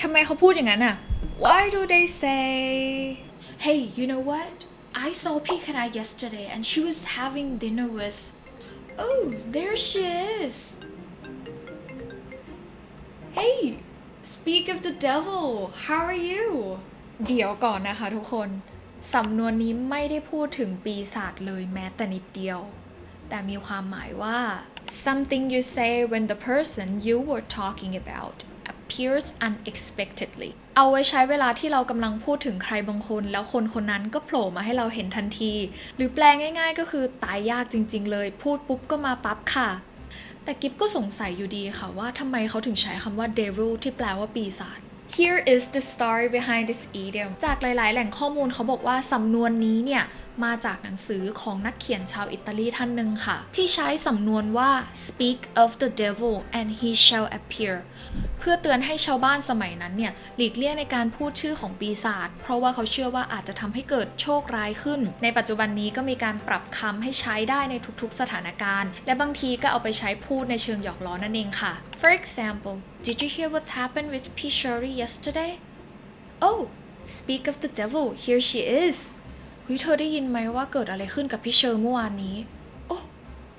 ทำไมเขาพูดอย่างนั้นอะ Why do they say Hey you know what I saw Pikana yesterday and she was having dinner with Oh there she is Hey speak of the devil how are you เดี๋ยวก่อนนะคะทุกคน สำนวนนี้ไม่ได้พูดถึงปีศาจเลยแม้แต่นิดเดียว แต่มีความหมายว่า something you say when the person you were talking about appears unexpectedly เอาไว้ใช้เวลาที่เรากำลังพูดถึงใครบางคน แล้วคนคนนั้นก็โผล่มาให้เราเห็นทันที หรือแปลง่ายๆ ก็คือตายยากจริง ๆ เลย พูดปุ๊บก็มาปั๊บค่ะ แต่กิฟก็สงสัยอยู่ดีค่ะว่าทำไมเขาถึงใช้คำว่า devil ที่แปลว่าปีศาจ Here is the story behind this idiom จากหลาย ๆ แหล่งข้อมูลเขาบอกว่าสำนวนนี้เนี่ย มาจากหนังสือของนักเขียนชาวอิตาลีท่านหนึ่งค่ะ ที่ใช้สำนวนว่า speak of the devil and he shall appear เพื่อเตือนให้ชาวบ้านสมัยนั้นเนี่ยหลีกเลี่ยงในการพูดชื่อของปีศาจเพราะว่าเขาเชื่อว่าอาจจะทำให้เกิดโชคร้ายขึ้น ในปัจจุบันนี้ก็มีการปรับคำให้ใช้ได้ในทุกๆสถานการณ์ และบางทีก็เอาไปใช้พูดในเชิงหยอกล้อนั่นเองค่ะ For example Did you hear what happened with P. Shirley yesterday? Oh speak of the devil here she is ฮ้ยเธอได้ยินไหมว่าเกิดอะไรขึ้นกับพี่เชอร์เมื่อวานนี้ โอ้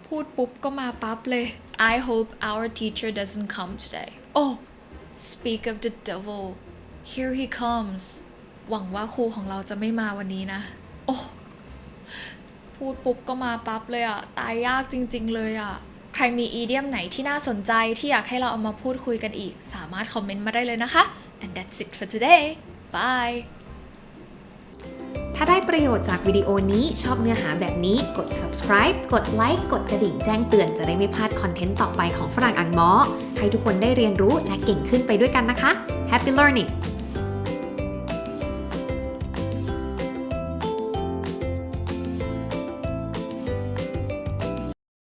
พูดปุ๊บก็มาปั๊บเลย I hope our teacher doesn't come today Oh speak of the devil here he comes หวังว่าครูของเราจะไม่มาวันนี้นะ โอ้ พูดปุ๊บก็มาปั๊บเลยอะตายยากจริง ๆ เลยอะใครมีอีเดียมไหนที่น่าสนใจที่อยากให้เราเอามาพูดคุยกันอีก สามารถคอมเมนต์มาได้เลยนะคะ and that's it for today bye ถ้าได้ประโยชน์จากวิดีโอนี้ชอบเนื้อหาแบบนี้กด subscribe กดไลค์กดกระดิ่งแจ้งเตือนจะได้ไม่พลาดคอนเทนต์ต่อไปของฝรั่งอังมอให้ทุกคนได้เรียนรู้และเก่งขึ้นไปด้วยกันนะคะ Happy learning